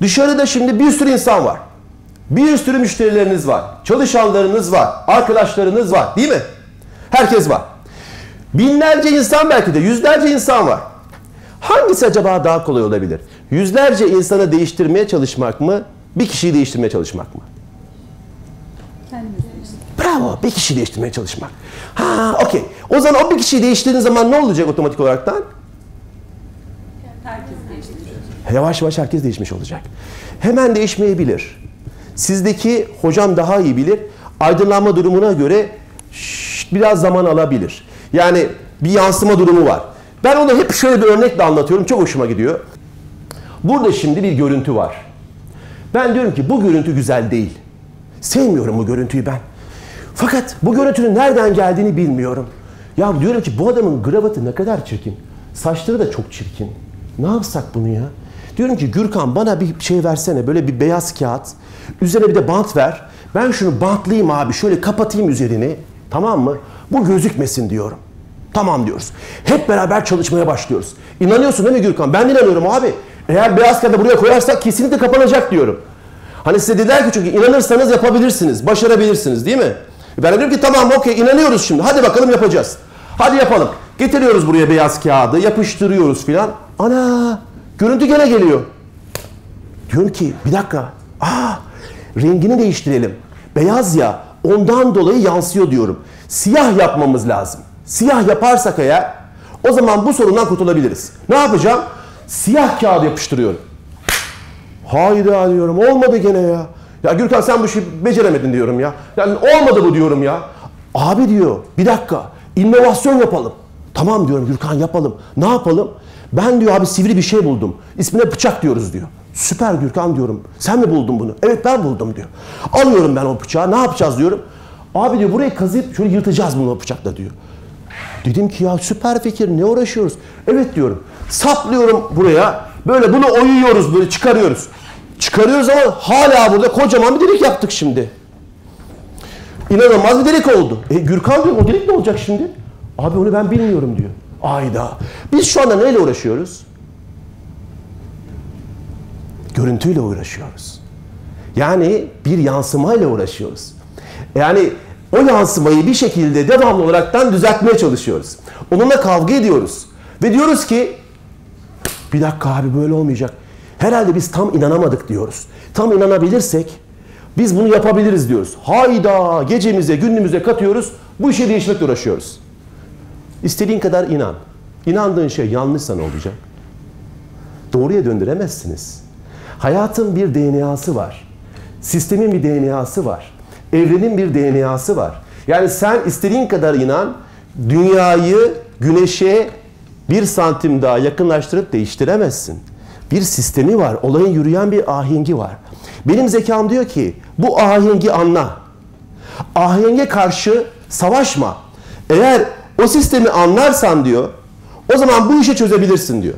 Dışarıda şimdi bir sürü insan var. Bir sürü müşterileriniz var. Çalışanlarınız var. Arkadaşlarınız var. Değil mi? Herkes var. Binlerce insan belki de yüzlerce insan var. Hangisi acaba daha kolay olabilir? Yüzlerce insanı değiştirmeye çalışmak mı? Bir kişiyi değiştirmeye çalışmak mı? Bravo. Bir kişiyi değiştirmeye çalışmak. Ha, okey. O zaman o bir kişiyi değiştirdiğin zaman ne olacak otomatik olaraktan? Herkes değiştirecek. Yavaş yavaş herkes değişmiş olacak. Hemen değişmeyebilir. Sizdeki hocam daha iyi bilir. Aydınlanma durumuna göre biraz zaman alabilir. Yani bir yansıma durumu var. Ben onu hep şöyle bir örnekle anlatıyorum. Çok hoşuma gidiyor. Burada şimdi bir görüntü var. Ben diyorum ki bu görüntü güzel değil. Sevmiyorum bu görüntüyü ben. Fakat bu görüntünün nereden geldiğini bilmiyorum. Ya diyorum ki bu adamın gravatı ne kadar çirkin. Saçları da çok çirkin. Ne yapsak bunu ya? Diyorum ki Gürkan bana bir şey versene böyle bir beyaz kağıt. Üzerine bir de bant ver. Ben şunu bantlayayım abi şöyle kapatayım üzerini. Tamam mı? Bu gözükmesin diyorum. Tamam diyoruz. Hep beraber çalışmaya başlıyoruz. İnanıyorsun değil mi Gürkan? Ben inanıyorum abi. Eğer beyaz kağıdı buraya koyarsak kesinlikle kapanacak diyorum. Hani size dediler ki çünkü inanırsanız yapabilirsiniz, başarabilirsiniz değil mi? Ben diyorum ki tamam okey inanıyoruz şimdi. Hadi bakalım yapacağız. Hadi yapalım. Getiriyoruz buraya beyaz kağıdı, yapıştırıyoruz filan. Ana! Görüntü gene geliyor. Diyorum ki bir dakika. Aa, rengini değiştirelim. Beyaz ya ondan dolayı yansıyor diyorum. Siyah yapmamız lazım. Siyah yaparsak eğer o zaman bu sorundan kurtulabiliriz. Ne yapacağım? Siyah kağıdı yapıştırıyorum. Hayda diyorum olmadı gene ya. Ya Gürkan sen bu işi beceremedin diyorum ya. Yani olmadı bu diyorum ya. Abi diyor bir dakika inovasyon yapalım. Tamam diyorum Gürkan yapalım. Ne yapalım? Ben diyor abi sivri bir şey buldum. İsmine bıçak diyoruz diyor. Süper Gürkan diyorum. Sen mi buldun bunu? Evet ben buldum diyor. Alıyorum ben o bıçağı. Ne yapacağız diyorum. Abi diyor burayı kazıyıp şöyle yırtacağız bunu o bıçakla diyor. Dedim ki ya süper fikir ne uğraşıyoruz? Evet diyorum. Saplıyorum buraya. Böyle bunu oyuyoruz böyle çıkarıyoruz. Çıkarıyoruz ama hala burada kocaman bir delik yaptık şimdi. İnanılmaz bir delik oldu. E Gürkan diyor o delik ne olacak şimdi? Abi onu ben bilmiyorum diyor. Ayda. Biz şu anda neyle uğraşıyoruz? Görüntüyle uğraşıyoruz. Yani bir yansımayla uğraşıyoruz. Yani o yansımayı bir şekilde devamlı olaraktan düzeltmeye çalışıyoruz. Onunla kavga ediyoruz. Ve diyoruz ki bir dakika abi böyle olmayacak. Herhalde biz tam inanamadık diyoruz. Tam inanabilirsek biz bunu yapabiliriz diyoruz. Hayda gecemize gündüzümüze katıyoruz. Bu işe değişmekle uğraşıyoruz. İstediğin kadar inan. İnandığın şey yanlışsa ne olacak? Doğruya döndüremezsiniz. Hayatın bir DNA'sı var. Sistemin bir DNA'sı var. Evrenin bir DNA'sı var. Yani sen istediğin kadar inan, dünyayı güneşe bir santim daha yakınlaştırıp değiştiremezsin. Bir sistemi var, olayın yürüyen bir ahengi var. Benim zekam diyor ki bu ahengi anla. Ahenge karşı savaşma. Eğer o sistemi anlarsan diyor, o zaman bu işi çözebilirsin diyor.